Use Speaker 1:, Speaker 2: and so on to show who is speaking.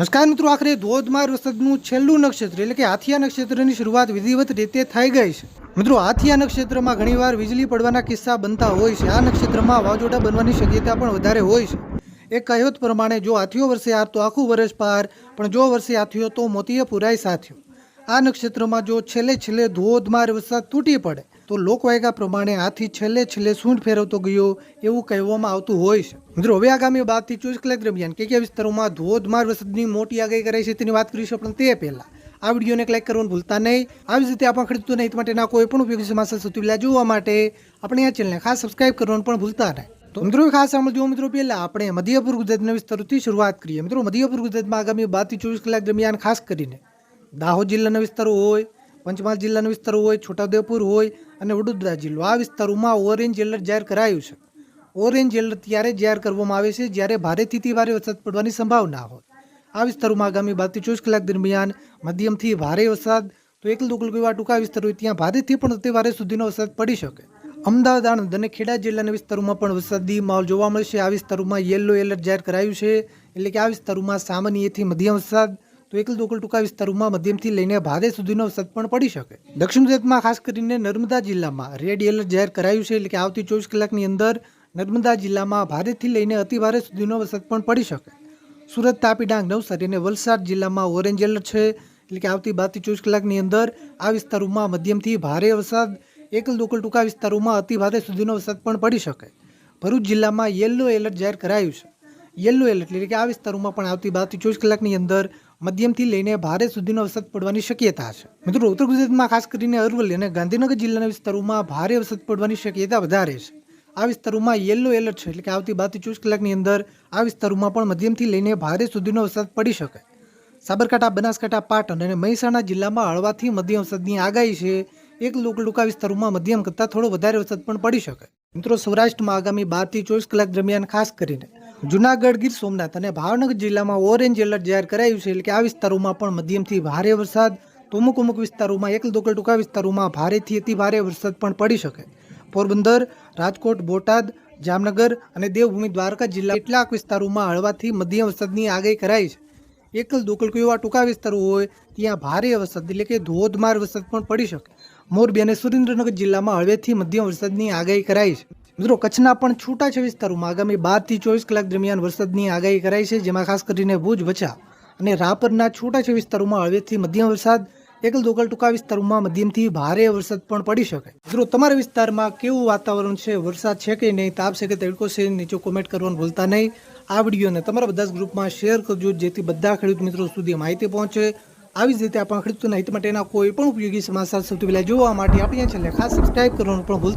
Speaker 1: નમસ્કાર મિત્રો, આખરે ધોધમાર વરસાદનું છેલ્લું નક્ષત્ર એટલે કે હાથિયા નક્ષત્રની શરૂઆત વિધિવત રીતે થઈ ગઈ છે. મિત્રો હાથિયા નક્ષત્રમાં ઘણીવાર વીજળી પડવાના કિસ્સા બનતા હોય છે. આ નક્ષત્રમાં વાવાઝોડા બનવાની શક્યતા પણ વધારે હોય છે. એ કહેવત પ્રમાણે, જો હાથીઓ વર્ષે હાર તો આખું વર્ષ પાર, પણ જો વર્ષે હાથીઓ તો મોતીએ પુરાય સાથીઓ આ નક્ષત્રમાં જો છેલ્લે છેલ્લે ધોધમાર વરસાદ તૂટી પડે તો લોકવાયકા પ્રમાણે હાથી છેલ્લે છેલ્લે સૂંઢ ફેરવતો ગયો એવું કહેવામાં આવતું હોય છે. મિત્રો, હવે આગામી બારથી ચોવીસ કલાક દરમિયાન કે કયા વિસ્તારોમાં ધોધમાર વરસાદની મોટી આગાહી કરાઈ છે તેની વાત કરીશું પણ તે પહેલાં. આ વિડીયોને ક્લિક કરવાનું ભૂલતા નહીં. આવી જ રીતે આપણા ખેડૂતોને હિત માટેના કોઈ પણ ઉપયોગી સમાચાર સૌથી પહેલાં જોવા માટે આપણે આ ચેનલને ખાસ સબસ્ક્રાઇબ કરવાનું પણ ભૂલતા નહીં. તો મિત્રો ખાસ સાંભળજો મિત્રો પહેલા આપણે મધ્યપૂર્વ ગુજરાતના વિસ્તારોથી શરૂઆત કરીએ. મિત્રો મધ્યપૂર્વ ગુજરાતમાં આગામી બારથી ચોવીસ કલાક દરમિયાન ખાસ કરીને દાહોદ જિલ્લાના વિસ્તારો હોય પંચમહાલ જિલ્લાના વિસ્તારો હોય, છોટાઉદેપુર હોય અને વડોદરા જિલ્લો. આ વિસ્તારોમાં ઓરેન્જ એલર્ટ જાહેર કરાયું છે. ઓરેન્જ એલર્ટ ત્યારે જાહેર કરવામાં આવે છે જ્યારે ભારેથી ભારે વરસાદ પડવાની સંભાવના હોય. આ વિસ્તારોમાં આગામી બારથી ચોવીસ કલાક દરમિયાન મધ્યમથી ભારે વરસાદ તો એકલ દોકલ એવા ટૂંકા વિસ્તારો હોય ત્યાં ભારેથી પણ અતિ ભારે સુધીનો વરસાદ પડી શકે. અમદાવાદ, આણંદ અને ખેડા જિલ્લાના વિસ્તારોમાં પણ વરસાદી માહોલ જોવા મળશે. આ વિસ્તારોમાં યલો એલર્ટ જાહેર કરાયું છે. એટલે કે આ વિસ્તારોમાં સામાન્યથી મધ્યમ વરસાદ તો એકલ દોકલ ટૂંકા વિસ્તારોમાં મધ્યમથી લઈને ભારે સુધીનો વરસાદ પણ પડી શકે. દક્ષિણ ગુજરાતમાં ખાસ કરીને નર્મદા જિલ્લામાં રેડ એલર્ટ જાહેર કરાયું છે એટલે કે આવતી ચોવીસ કલાકની અંદર નર્મદા જિલ્લામાં ભારેથી લઈને અતિ ભારે સુધીનો વરસાદ પણ પડી શકે. સુરત, તાપી, ડાંગ, નવસારી અને વલસાડ જિલ્લામાં ઓરેન્જ એલર્ટ છે એટલે કે આવતી બારથી ચોવીસ કલાકની અંદર આ વિસ્તારોમાં મધ્યમથી ભારે વરસાદ, એકલ દોકલ ટૂંકા વિસ્તારોમાં અતિ ભારે સુધીનો વરસાદ પણ પડી શકે. ભરૂચ જિલ્લામાં યલો એલર્ટ જાહેર કરાયું છે. યલો એલર્ટ એટલે કે આ વિસ્તારોમાં પણ આવતી બારથી ચોવીસ કલાકની અંદર મધ્યમથી લઈને ભારે સુધીનો વરસાદ પડવાની શક્યતા છે. મિત્રો, ઉત્તર ગુજરાતમાં ખાસ કરીને અરવલ્લી અને ગાંધીનગર જિલ્લાના વિસ્તારોમાં ભારે વરસાદ પડવાની શક્યતા વધારે છે. આ વિસ્તારોમાં યલો એલર્ટ છે, એટલે કે આવતી બારથી ચોવીસ કલાકની અંદર આ વિસ્તારોમાં પણ મધ્યમથી લઈને ભારે સુધીનો વરસાદ પડી શકે. સાબરકાંઠા, બનાસકાંઠા, પાટણ અને મહેસાણા જિલ્લામાં હળવાથી મધ્યમ વરસાદની આગાહી છે. એક લોકલુકા વિસ્તારોમાં મધ્યમ કરતાં થોડો વધારે વરસાદ પણ પડી શકે. મિત્રો, સૌરાષ્ટ્રમાં આગામી બારથી ચોવીસ કલાક દરમિયાન ખાસ કરીને જુનાગઢ ગીર સોમનાથ અને ભાવનગર જિલ્લામાં ઓરેન્જ એલર્ટ જાહેર કરાયું છે એટલે કે આ વિસ્તારોમાં પણ મધ્યમથી ભારે વરસાદ, તો અમુક અમુક વિસ્તારોમાં એકલ દોકલ ટૂંકા વિસ્તારોમાં ભારેથી અતિ ભારે વરસાદ પણ પડી શકે. પોરબંદર, રાજકોટ, બોટાદ, જામનગર અને દેવભૂમિ દ્વારકા જિલ્લા કેટલાક વિસ્તારોમાં હળવાથી મધ્યમ વરસાદની આગાહી કરાઈ છે. એકલ દોકલ કોઈ એવા ટૂંકા વિસ્તારો હોય ત્યાં ભારે વરસાદ એટલે કે ધોધમાર વરસાદ પણ પડી શકે. મોરબી અને સુરેન્દ્રનગર જિલ્લામાં હળવેથી મધ્યમ વરસાદની આગાહી કરાઈ છે. મિત્રો, કચ્છના પણ છૂટાછે વિસ્તારોમાં આગામી બારથી ચોવીસ કલાક દરમિયાન વરસાદની આગાહી કરાઈ છે, જેમાં ખાસ કરીને ભુજ બચા અને રાપરના છૂટા છે વિસ્તારોમાં હળવેથી મધ્યમ વરસાદ, એકલ દોકલ ટૂંકા વિસ્તારોમાં મધ્યમથી ભારે વરસાદ પણ પડી શકે. મિત્રો, તમારા વિસ્તારમાં કેવું વાતાવરણ છે? વરસાદ છે કે નહીં? તાપ છે કે તડકો છે? નીચે કોમેન્ટ કરવાનું ભૂલતા નહીં. આ વિડીયોને તમારા બધા જ ગ્રુપમાં શેર કરજો, જેથી બધા ખેડૂત મિત્રો સુધી માહિતી પહોંચે. આવી જ રીતે આપણા ખેડૂતોના હિત માટેના કોઈ પણ ઉપયોગી સમાચાર સૌથી પહેલાં જોવા માટે આપણે છેલ્લે ખાસ સબસ્ક્રાઇબ કરવાનું પણ ભૂલતા